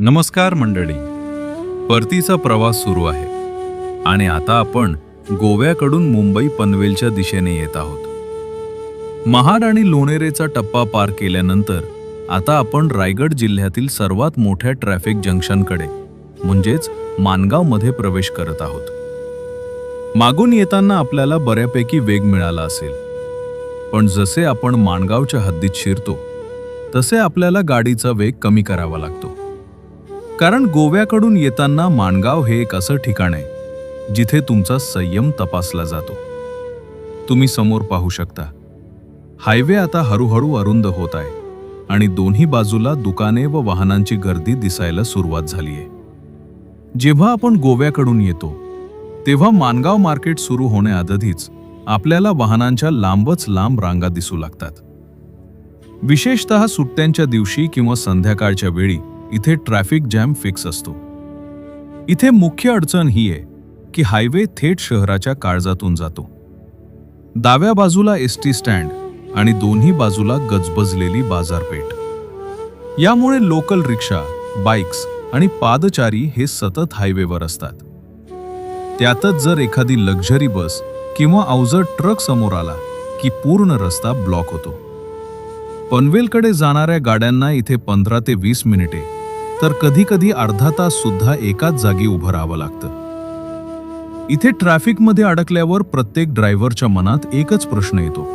नमस्कार मंडळी. परतीचा प्रवास सुरू आहे. आणि आता आपण गोव्याकडून मुंबई पनवेलच्या दिशेने येत आहोत. महाड आणि लोणेरेचा टप्पा पार केल्यानंतर आता आपण रायगड जिल्ह्यातील सर्वात मोठ्या ट्रॅफिक जंक्शनकडे म्हणजेच मानगावमध्ये प्रवेश करत आहोत. मागून येताना आपल्याला बऱ्यापैकी वेग मिळाला असेल. पण जसे आपण माणगावच्या हद्दीत शिरतो तसे आपल्याला गाडीचा वेग कमी करावा लागतो. कारण गोव्याकडून येताना माणगाव हे एक असं ठिकाण आहे जिथे तुमचा संयम तपासला जातो. तुम्ही समोर पाहू शकता. हायवे आता हळूहळू अरुंद होत आहे आणि दोन्ही बाजूला दुकाने व वाहनांची गर्दी दिसायला सुरुवात झाली आहे. जेव्हा आपण गोव्याकडून येतो तेव्हा मानगाव मार्केट सुरू होण्याआधीच आपल्याला वाहनांच्या लांबच लांब रांगा दिसू लागतात. विशेषतः सुट्ट्यांच्या दिवशी किंवा संध्याकाळच्या वेळी इथे ट्रॅफिक जॅम फिक्स असतो. इथे मुख्य अडचण ही आहे की हायवे थेट शहराच्या काळजातून जातो. डाव्या बाजूला एस टी स्टँड आणि दोन्ही बाजूला गजबजलेली बाजारपेठ. यामुळे लोकल रिक्षा बाईक्स आणि पादचारी हे सतत हायवेवर असतात. त्यातच जर एखादी लक्झरी बस किंवा अवजड ट्रक समोर आला की पूर्ण रस्ता ब्लॉक होतो. पनवेलकडे जाणाऱ्या गाड्यांना इथे पंधरा ते वीस मिनिटे तर कधी कधी अर्धा तास सुद्धा एकाच जागी उभं राहावं लागतं. इथे ट्रॅफिकमध्ये अडकल्यावर प्रत्येक ड्रायव्हरच्या मनात एकच प्रश्न येतो.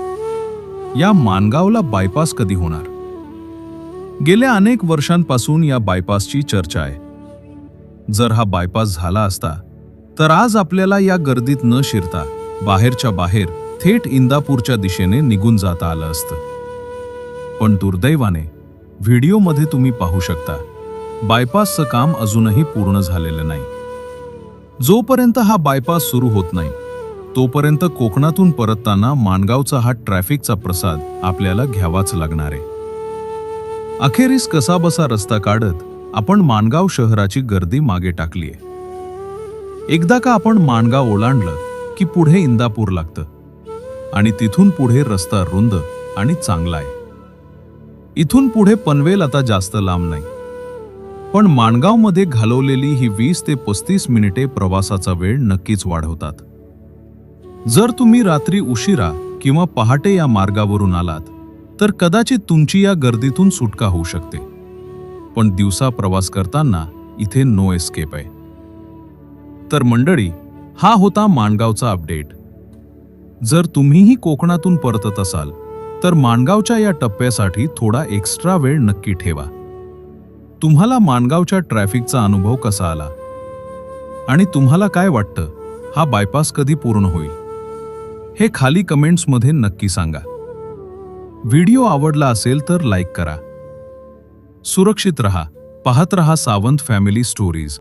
या मानगावला बायपास कधी होणार? गेल्या अनेक वर्षांपासून या बायपासची चर्चा आहे. जर हा बायपास झाला असता तर आज आपल्याला या गर्दीत न शिरता बाहेरच्या बाहेर थेट इंदापूरच्या दिशेने निघून जाता आलं असतं. पण दुर्दैवाने व्हिडिओमध्ये तुम्ही पाहू शकता. बायपासचं काम अजूनही पूर्ण झालेलं नाही. जोपर्यंत हा बायपास सुरू होत नाही तोपर्यंत कोकणातून परतताना माणगावचा हा ट्रॅफिकचा प्रसाद आपल्याला घ्यावाच लागणार आहे. अखेरीस कसाबसा रस्ता काढत आपण माणगाव शहराची गर्दी मागे टाकलीये. एकदा का आपण माणगाव ओलांडलं की पुढे इंदापूर लागतं आणि तिथून पुढे रस्ता रुंद आणि चांगला आहे. इथून पुढे पनवेल आता जास्त लांब नाही. पण माणगावमध्ये घालवलेली ही वीस ते पस्तीस मिनिटे प्रवासाचा वेळ नक्कीच वाढवतात. जर तुम्ही रात्री उशिरा किंवा पहाटे या मार्गावरून आलात तर कदाचित तुमची या गर्दीतून सुटका होऊ शकते. पण दिवसा प्रवास करताना इथे नो एस्केप आहे. तर मंडळी हा होता माणगावचा अपडेट. जर तुम्हीही कोकणातून परतत असाल तर माणगावच्या या टप्प्यासाठी थोडा एक्स्ट्रा वेळ नक्की ठेवा. तुम्हाला माणगावच्या ट्रॅफिकचा अनुभव कसा आला? आणि तुम्हाला काय वाटतं? हा बायपास कधी पूर्ण होईल? हे खाली कमेंट्समध्ये नक्की सांगा. व्हिडिओ आवडला असेल तर लाईक करा. सुरक्षित रहा. पाहत रहा सावंत फॅमिली स्टोरीज